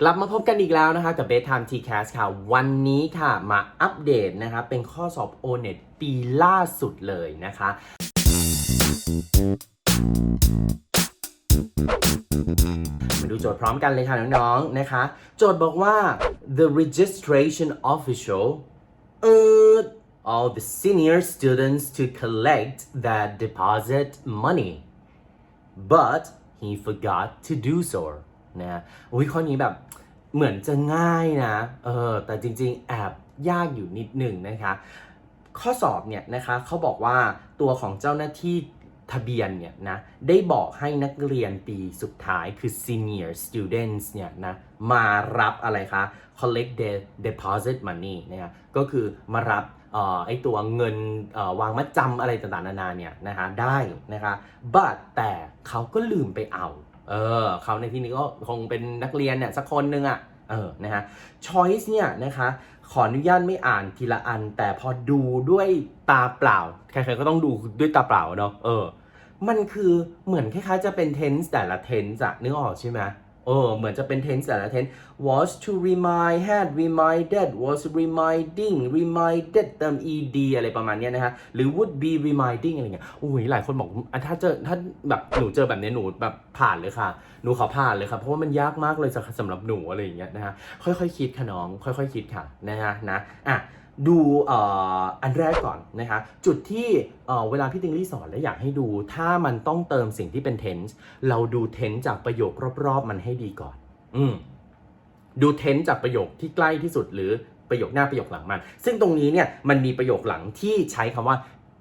กลับมาพบกันอีกแล้วนะคะกับ Bedtime TCast ค่ะ วันนี้ค่ะมาอัปเดตนะคะเป็นข้อสอบ O-NET ปีล่าสุดเลยนะคะ มาดูโจทย์พร้อมกันเลยค่ะน้องๆนะคะ โจทย์บอกว่า the registration official urged all the senior students to collect their deposit money but he forgot to do so นะอุ้ยข้อนี้แบบเหมือนจะง่ายนะเออแต่จริงๆ แอบยากอยู่นิดหนึ่งนะคะ ข้อสอบเนี่ยนะคะเขาบอกว่าตัวของเจ้าหน้าที่ทะเบียนเนี่ยนะได้บอกให้นักเรียนปีสุดท้ายคือ senior students เนี่ยนะมารับอะไรคะ collect the deposit money นะคก็คือมารับออไอตัวเงินวางมัดจำอะไรต่างๆนานาเนี่ยนะคะได้นะคะ but แต่เขาก็ลืมไปเอา เออเขาในที่นี้ก็คงเป็นนักเรียนเนี่ยสักคนหนึงอะ่ะเออนะฮะ choice เนี่ยนะคะ ขออนุญาตไม่อ่านทีละอัน แต่พอดูด้วยตาเปล่า ใครๆก็ต้องดูด้วยตาเปล่าเนาะเออ มันคือเหมือนคล้ายๆจะเป็น tense แต่ละ tense อะนึกออกใช่ไหม เออเหมือนจะเป็น tense แต่ละ tense was to remind had reminded was reminding reminded เติม ed อะไรประมาณนี้นะฮะ หรือ would be reminding อะไรเงี้ยอุ้ยหลายคนบอกอะถ้าเจอถ้าแบบหนูเจอแบบเนี้ยหนูแบบผ่านเลยค่ะ หนูขอผ่านเลยค่ะ เพราะว่ามันยากมากเลยสำหรับหนูอะไรอย่างเงี้ยนะฮะ ค่อยๆคิดค่ะน้อง ค่อยๆคิดค่ะนะฮะนะอะ ดูอันแรกก่อนนะคะจุดที่เวลาพี่ติงลี่สอนแล้วอยากให้ดู ถ้ามันต้องเติมสิ่งที่เป็น tense เราดู tense จากประโยครอบๆ มันให้ดีก่อน อืมดู tense จากประโยคที่ใกล้ที่สุดหรือประโยคหน้าประโยคหลังมัน ซึ่งตรงนี้เนี่ยมันมีประโยคหลังที่ใช้คำว่า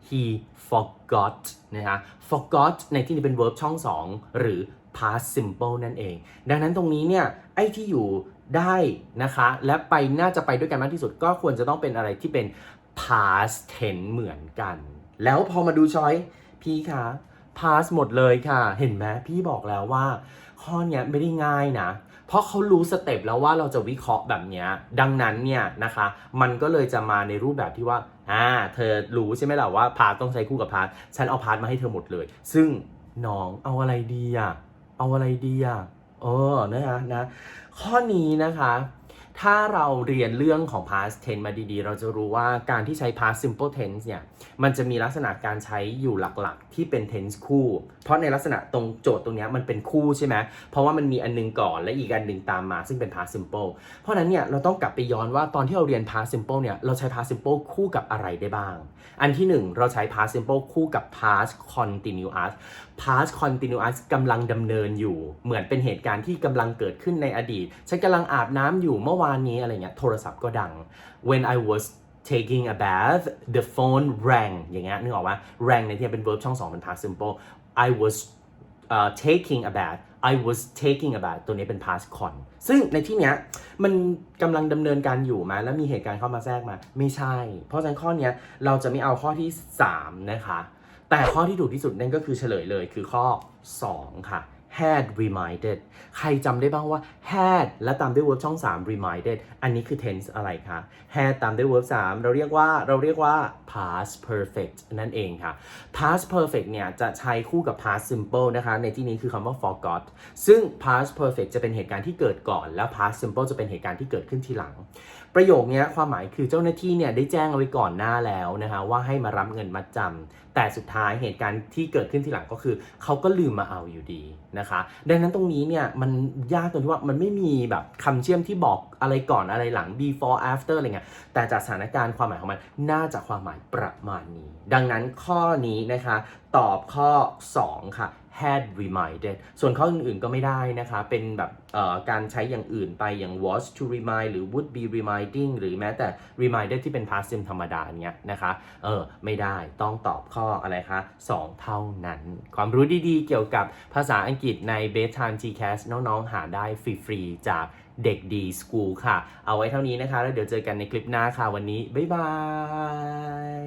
he forgot นะคะ forgot ในที่นี้เป็น verb ช่องสองหรือ past simple นั่นเอง ดังนั้นตรงนี้เนี่ยไอ้ที่อยู่ได้นะคะ และไปน่าจะไปด้วยกันมากที่สุดก็ควรจะต้องเป็นอะไรที่เป็น past tense เหมือนกัน แล้วพอมาดูช้อยพี่คะ past หมดเลยค่ะ เห็นไหมพี่บอกแล้วว่าข้อเนี้ยไม่ได้ง่ายนะ เพราะเขารู้สเต็ปแล้วว่าเราจะวิเคราะห์แบบเนี้ยดังนั้นเนี่ยนะคะ มันก็เลยจะมาในรูปแบบที่ว่า อ่า เธอรู้ใช่ไหมล่ะว่าพาร์ทต้องใช้คู่กับพาร์ทฉันเอาพาร์ทมาให้เธอหมดเลย ซึ่งน้องเอาอะไรดีอะ เอาอะไรดีอะเออนะฮะนะข้อนี้นะคะ ถ้าเราเรียนเรื่องของ past tense มาดีๆ เราจะรู้ว่าการที่ใช้ past simple tense เนี่ย มันจะมีลักษณะการใช้อยู่หลักๆ ที่เป็น tense คู่ เพราะในลักษณะตรงโจทย์ตรงเนี้ยมันเป็นคู่ใช่ไหม เพราะว่ามันมีอันนึงก่อนและอีกอันหนึ่งตามมา ซึ่งเป็น past simple เพราะฉะนั้นเนี่ยเราต้องกลับไปย้อนว่าตอนที่เราเรียน past simple เนี่ย เราใช้ past simple คู่กับอะไรได้บ้าง อันที่หนึ่งเราใช้ past simple คู่กับ past continuous past continuous กำลังดำเนินอยู่ เหมือนเป็นเหตุการณ์ที่กำลังเกิดขึ้นในอดีต ฉันกำลังอาบน้ำอยู่เมื่อวานนี้อะไรเงี้ยโทรศัพท์ก็ดัง when I was taking a bath the phone rang อย่างเงี้ยนึกออกว่า rang ในที่เป็น verb ช่องสองเป็น past simple I was uh, taking a bath I was taking a bath ตัวนี้เป็น past con ซึ่งในที่เนี้ยมันกำลังดำเนินการอยู่ไหมแล้วมีเหตุการณ์เข้ามาแทรกมา ไม่ใช่ เพราะฉะนั้นข้อเนี้ยเราจะไม่เอาข้อที่ 3 นะคะ แต่ข้อที่ถูกที่สุดนั่นก็คือเฉลยเลยคือข้อ 2 ค่ะ had reminded ใครจำได้บ้างว่า had และตามด้วย verb ช่อง 3 reminded อันนี้คือ tense อะไรคะ had ตามด้วย verb 3 เราเรียกว่าเราเรียกว่า past perfect นั่นเองค่ะ past perfect เนี่ย จะใช้คู่กับ past simple นะคะ ในที่นี้คือคำว่า forgot ซึ่ง past perfect จะเป็นเหตุการณ์ที่เกิดก่อน แล้ว past simple จะเป็นเหตุการณ์ที่เกิดขึ้นทีหลัง ประโยคนี้ความหมายคือเจ้าหน้าที่เนี่ยได้แจ้งเอาไว้ก่อนหน้าแล้วนะคะว่าให้มารับเงินมัดจำ แต่สุดท้ายเหตุการณ์ที่เกิดขึ้นทีหลังก็คือเขาก็ลืมมาเอาอยู่ดีนะคะ ดังนั้นตรงนี้เนี่ยมันยากตรงที่ว่ามันไม่มีแบบคำเชื่อมที่บอกอะไรก่อนอะไรหลัง before after อะไรเงี้ยแต่จากสถานการณ์ความหมายของมันน่าจะความหมายประมาณนี้ ดังนั้นข้อนี้นะคะ ตอบข้อ 2 ค่ะ had reminded ส่วนข้ออื่นๆก็ไม่ได้นะคะ เป็นแบบการใช้อย่างอื่นไปอย่าง was to remind หรือ would be reminding หรือแม้แต่ reminded ที่เป็น past tense ธรรมดาเนี้ยนะคะ เออ ไม่ได้ ต้องตอบข้ออะไรคะ 2 เท่านั้น ความรู้ดีๆ เกี่ยวกับภาษาอังกฤษใน bedtime tcast น้องๆ หาได้ฟรีๆ จากเด็กดี school ค่ะ เอาไว้เท่านี้นะคะ แล้วเดี๋ยวเจอกันในคลิปหน้าค่ะวันนี้ บ๊ายบาย